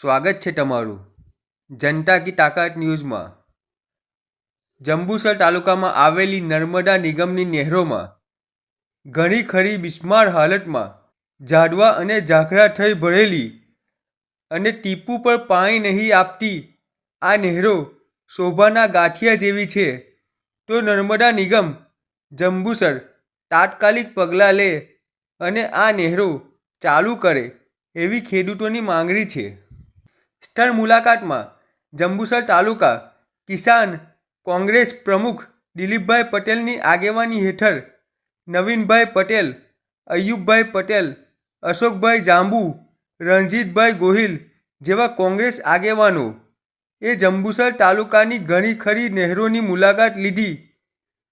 સ્વાગત છે તમારું. જનતા કી તાકાત ન્યૂઝમાં. જંબુસર તાલુકામાં આવેલી નર્મદા નિગમની નહેરોમાં ઘણી ખરી બિસ્માર હાલતમાં ઝાડવા અને ઝાખરા થઈ ભરેલી અને ટીપુ પર પાણી નહીં આપતી આ નહેરો શોભાના ગાંઠિયા જેવી છે. તો નર્મદા નિગમ, જંબુસર તાત્કાલિક પગલાં લે અને આ નહેરો ચાલુ કરે એવી ખેડૂતોની માંગણી છે. સ્થળ મુલાકાતમાં જંબુસર તાલુકા કિસાન કોંગ્રેસ પ્રમુખ દિલીપભાઈ પટેલની આગેવાની હેઠળ નવીનભાઈ પટેલ, અયુબભાઈ પટેલ, અશોકભાઈ જાંબુ, રણજીતભાઈ ગોહિલ જેવા કોંગ્રેસ આગેવાનો. એ જંબુસર તાલુકાની ઘણી ખરી નહેરોની મુલાકાત લીધી,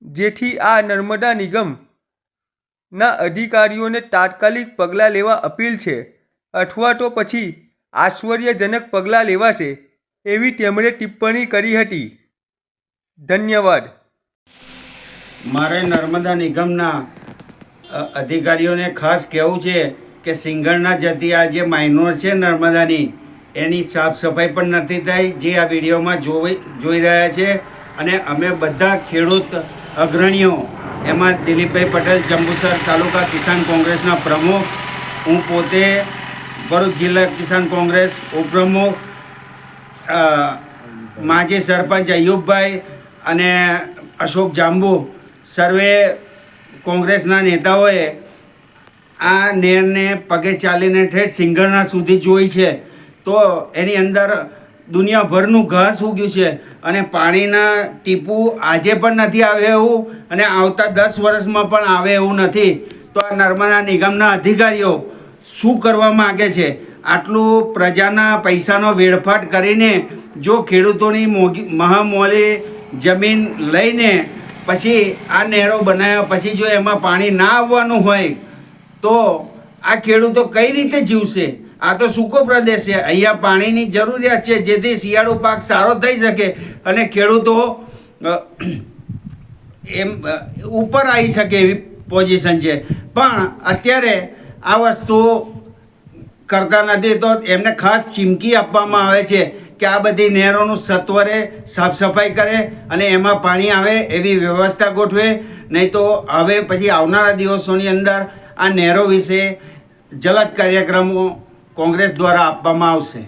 જેથી આ નર્મદા નિગમના અધિકારીઓને તાત્કાલિક પગલાં લેવા અપીલ છે. અથવા તો પછી આશ્ચર્યજનક પગલાં લેવાશે એવી તેમણે ટિપ્પણી કરી હતી. ધન્યવાદ. મારે નર્મદા નિગમના અધિકારીઓને ખાસ કહેવું છે કે સિંગણના જતી આ જે માઇનોર છે નર્મદાની, એની સાફ સફાઈ પણ નથી થઈ, જે આ વિડીયોમાં જોઈ જોઈ રહ્યા છે. અને અમે બધા ખેડૂત અગ્રણીઓ, એમાં દિલીપભાઈ પટેલ, જંબુસર તાલુકા કિસાન કોંગ્રેસના પ્રમુખ, હું પોતે ભરૂચ જિલ્લા કિસાન કોંગ્રેસ ઉપપ્રમુખ માજી સરપંચ અયુબભાઈ અને અશોક જાંબુ સર્વે કોંગ્રેસના નેતાઓએ આ નેરને પગે ચાલીને ઠેઠ સિંગરના સુધી જોઈ છે. તો એની અંદર દુનિયાભરનું ઘાસ ઉગ્યું છે અને પાણીના ટીપું આજે પણ નથી આવે એવું અને આવતા દસ વર્ષમાં પણ આવે એવું નથી. તો આ નર્મદા નિગમના અધિકારીઓ શું કરવા માગે છે? આટલું પ્રજાના પૈસાનો વેડફાટ કરીને જો ખેડૂતોની મોઘી મહામોલી જમીન લઈને પછી આ નહેરો બનાવ્યા પછી જો એમાં પાણી ના આવવાનું હોય, તો આ ખેડૂતો કઈ રીતે જીવશે? આ તો સૂકો પ્રદેશ છે. અહીંયા પાણીની જરૂરિયાત છે જેથી શિયાળુ પાક સારો થઈ શકે અને ખેડૂતો એમ ઉપર આવી શકે એવી પોઝિશન છે. પણ અત્યારે આ વસ્તુ કરતા નથી, તો એમને ખાસ ચીમકી આપવામાં આવે છે કે આ બધી નહેરોનું સત્વરે સાફ સફાઈ કરે અને એમાં પાણી આવે એવી વ્યવસ્થા ગોઠવે. નહીં તો હવે પછી આવનારા દિવસોની અંદર આ નહેરો વિશે જલદ કાર્યક્રમો કોંગ્રેસ દ્વારા આપવામાં આવશે.